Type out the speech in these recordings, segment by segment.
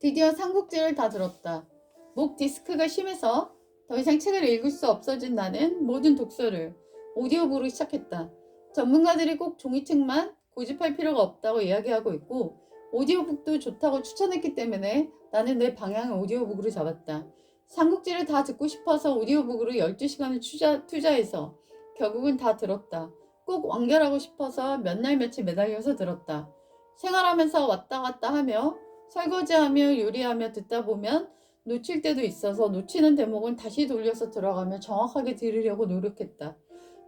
드디어 삼국지를 다 들었다. 목 디스크가 심해서 더 이상 책을 읽을 수 없어진 나는 모든 독서를 오디오북으로 시작했다. 전문가들이 꼭 종이책만 고집할 필요가 없다고 이야기하고 있고 오디오북도 좋다고 추천했기 때문에 나는 내 방향을 오디오북으로 잡았다. 삼국지를 다 듣고 싶어서 오디오북으로 12시간을 투자, 투자해서 결국은 다 들었다. 꼭 완결하고 싶어서 몇 날 며칠 매달려서 들었다. 생활하면서 왔다 갔다 하며 설거지하며 요리하며 듣다 보면 놓칠 때도 있어서 놓치는 대목은 다시 돌려서 들어가며 정확하게 들으려고 노력했다.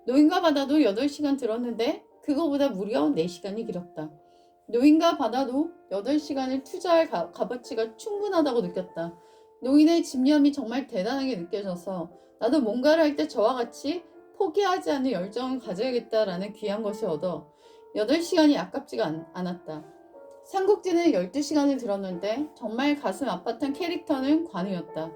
노인과 바다도 8시간 들었는데 그거보다 무려 4시간이 길었다. 노인과 바다도 8시간을 투자할 가- 값어치가 충분하다고 느꼈다. 노인의 집념이 정말 대단하게 느껴져서 나도 뭔가를 할 때 저와 같이 포기하지 않는 열정을 가져야겠다라는 귀한 것을 얻어 8시간이 아깝지가 않, 않았다. 삼국지는 12시간을 들었는데 정말 가슴 아팠던 캐릭터는 관우였다.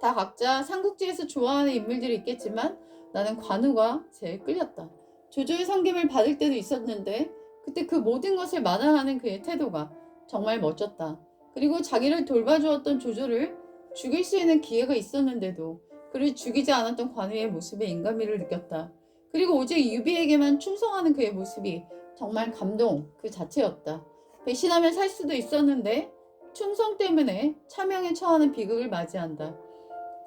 다 각자 삼국지에서 좋아하는 인물들이 있겠지만 나는 관우가 제일 끌렸다. 조조의 섬김을 받을 때도 있었는데 그때 그 모든 것을 마다하는 그의 태도가 정말 멋졌다. 그리고 자기를 돌봐주었던 조조를 죽일 수 있는 기회가 있었는데도 그를 죽이지 않았던 관우의 모습에 인간미를 느꼈다. 그리고 오직 유비에게만 충성하는 그의 모습이 정말 감동 그 자체였다. 배신하면 살 수도 있었는데 충성 때문에 차명에 처하는 비극을 맞이한다.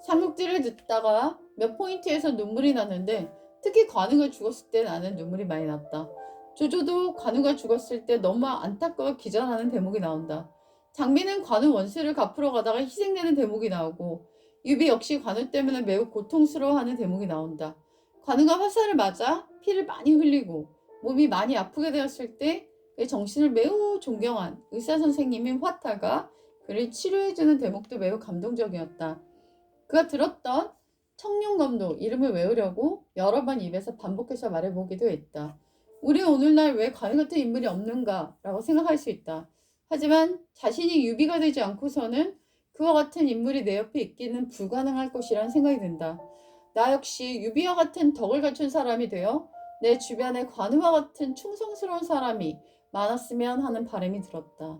삼국지를 듣다가 몇 포인트에서 눈물이 났는데 특히 관우가 죽었을 때 나는 눈물이 많이 났다. 조조도 관우가 죽었을 때 너무 안타까워 기절하는 대목이 나온다. 장비는 관우 원수를 갚으러 가다가 희생되는 대목이 나오고 유비 역시 관우 때문에 매우 고통스러워하는 대목이 나온다. 관우가 화살을 맞아 피를 많이 흘리고 몸이 많이 아프게 되었을 때 그의 정신을 매우 존경한 의사 선생님인 화타가 그를 치료해주는 대목도 매우 감동적이었다. 그가 들었던 청룡검도 이름을 외우려고 여러 번 입에서 반복해서 말해보기도 했다. 우리 오늘날 왜 관우 같은 인물이 없는가 라고 생각할 수 있다. 하지만 자신이 유비가 되지 않고서는 그와 같은 인물이 내 옆에 있기는 불가능할 것이라는 생각이 든다. 나 역시 유비와 같은 덕을 갖춘 사람이 되어 내 주변에 관우와 같은 충성스러운 사람이 많았으면 하는 바람이 들었다.